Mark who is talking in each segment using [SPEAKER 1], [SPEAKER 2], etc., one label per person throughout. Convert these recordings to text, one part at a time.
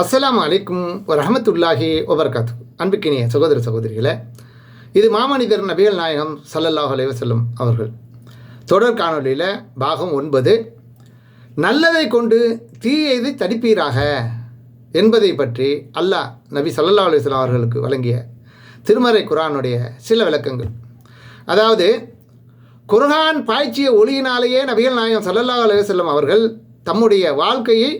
[SPEAKER 1] அஸ்லாம் அலைக்கும் வரஹமத்துல்லாஹி ஒபர்காத் அன்புக்கினிய சகோதர சகோதரிகளே இது மாமனிதர் நபிகள் நாயகம் சல்லல்லாஹ் அலைவசல்லம் அவர்கள் தொடர் காணொலியில் பாகம் ஒன்பது நல்லதை கொண்டு தீயதை தடுப்பீராக என்பதை பற்றி அல்லாஹ் நபி சல்லல்லா அலுவலாம் அவர்களுக்கு வழங்கிய திருமறை குரானுடைய சில விளக்கங்கள். அதாவது குர்ஹான் பாய்ச்சிய ஒளியினாலேயே நபிகள் நாயகம் சல்லல்லாஹ் அலுவலம் அவர்கள் தம்முடைய வாழ்க்கையை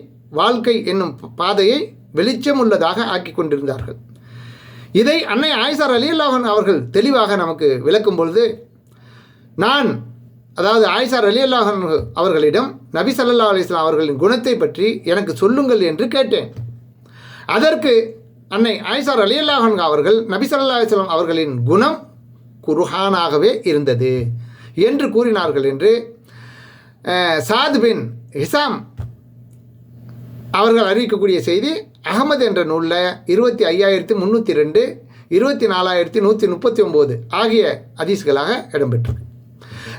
[SPEAKER 1] வாழ்க்கை என்னும் பாதையை வெளிச்சம் உள்ளதாக ஆக்கி கொண்டிருந்தார்கள். இதை அன்னை ஆயிசார் அலி அல்லாஹன் அவர்கள் தெளிவாக நமக்கு விளக்கும் பொழுது நான் அதாவது ஆயிசார் அலி அல்லாஹன் அவர்களிடம் நபி சல்லா அலிஸ்லாம் அவர்களின் குணத்தை பற்றி எனக்கு சொல்லுங்கள் என்று கேட்டேன். அதற்கு அன்னை ஆயிசார் அலி அல்லாஹன் அவர்கள் நபி சல்லா அலிஸ்லாம் அவர்களின் குணம் குருஹானாகவே இருந்தது என்று கூறினார்கள் என்று சாத் பின் ஹிசாம் அவர்கள் அறிவிக்கக்கூடிய செய்தி அகமது என்ற நூலில் இருபத்தி ஐயாயிரத்தி முந்நூற்றி ரெண்டு இருபத்தி நாலாயிரத்தி நூற்றி முப்பத்தி ஒம்பது ஆகிய அதிசுகளாக இடம்பெற்றது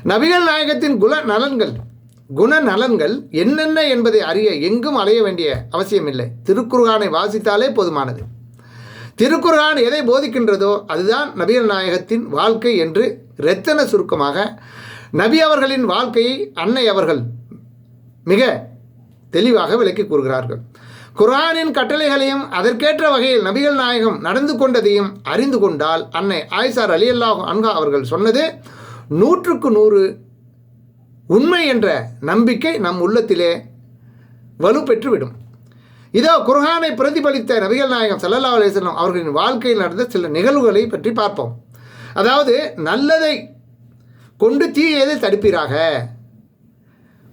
[SPEAKER 1] நபிகள் நாயகத்தின் குண நலன்கள் குண நலன்கள் என்னென்ன என்பதை அறிய எங்கும் அலைய வேண்டிய அவசியமில்லை திருக்குர்ஆனை வாசித்தாலே போதுமானது. திருக்குர்ஆன் எதை போதிக்கின்றதோ அதுதான் நபிகள் நாயகத்தின் வாழ்க்கை என்று இரத்தன சுருக்கமாக நபி அவர்களின் வாழ்க்கையை அன்னை அவர்கள் மிக தெளிவாக விளக்கி கூறுகிறார்கள். குரானின் கட்டளைகளையும் அதற்கேற்ற வகையில் நபிகள் நாயகம் நடந்து கொண்டதையும் அறிந்து கொண்டால் அன்னை ஆயிசார் அலி அல்லாஹ் அன்ஹா அவர்கள் சொன்னது நூற்றுக்கு நூறு உண்மை என்ற நம்பிக்கை நம் உள்ளத்திலே வலுப்பெற்று விடும் இதோ குர்ஹானை பிரதிபலித்த நபிகள் நாயகம் சல்லல்லா அலைஹி அவர்களின் வாழ்க்கையில் நடந்த சில நிகழ்வுகளை பற்றி பார்ப்போம். அதாவது நல்லதை கொண்டு தீயதை தடுப்பீராக?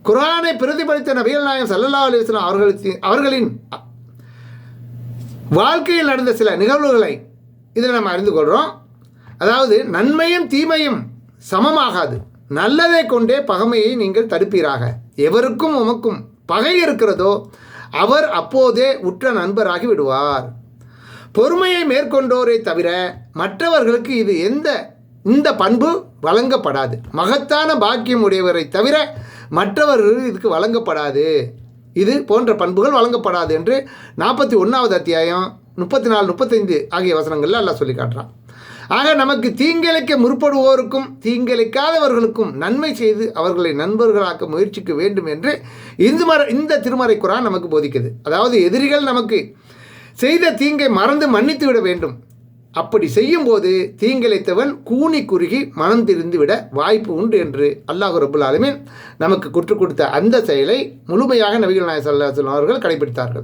[SPEAKER 1] குரானை பிரதிபலித்த நபிகள் நாயகம் சல்லல்லா அலிஸ்லாம் அவர்களுக்கு அவர்களின் வாழ்க்கையில் நடந்த சில நிகழ்வுகளை இதில் நம்ம அறிந்து கொள்கிறோம் அதாவது நன்மையும் தீமையும் சமமாகாது. நல்லதை கொண்டே பகைமையை நீங்கள் தடுப்பீராக. எவருக்கும் உமக்கும் பகை இருக்கிறதோ அவர் அப்போதே உற்ற நண்பராகி விடுவார். பொறுமையை மேற்கொண்டோரை தவிர மற்றவர்களுக்கு இது எந்த இந்த பண்பு வழங்கப்படாது. மகத்தான பாக்கியம் உடையவரை தவிர மற்றவர்கள் இதுக்கு வழங்கப்படாது. இது போன்ற பண்புகள் வழங்கப்படாது என்று நாற்பத்தி ஒன்றாவது அத்தியாயம் முப்பத்தி நாலு முப்பத்தைந்து ஆகிய வசனங்களில் எல்லாம் சொல்லி காட்டுறான். ஆக நமக்கு தீங்கிழைக்க முற்படுவோருக்கும் தீங்கிழைக்காதவர்களுக்கும் நன்மை செய்து அவர்களை நண்பர்களாக்க முயற்சிக்க வேண்டும் என்று இந்து மர இந்த திருமறை குரான் நமக்கு போதிக்குது. அதாவது எதிரிகள் நமக்கு செய்த தீங்கை மறந்து மன்னித்து விட வேண்டும். அப்படி செய்யும்போது தீங்கிழைத்தவன் கூனி குறுகி மனம் திரிந்து விட வாய்ப்பு உண்டு என்று அல்லாஹ் ரபுல் ஆலமின் நமக்கு குற்று கொடுத்த அந்த செயலை முழுமையாக நபிகள் நாயகம் அவர்கள் கடைபிடித்தார்கள்.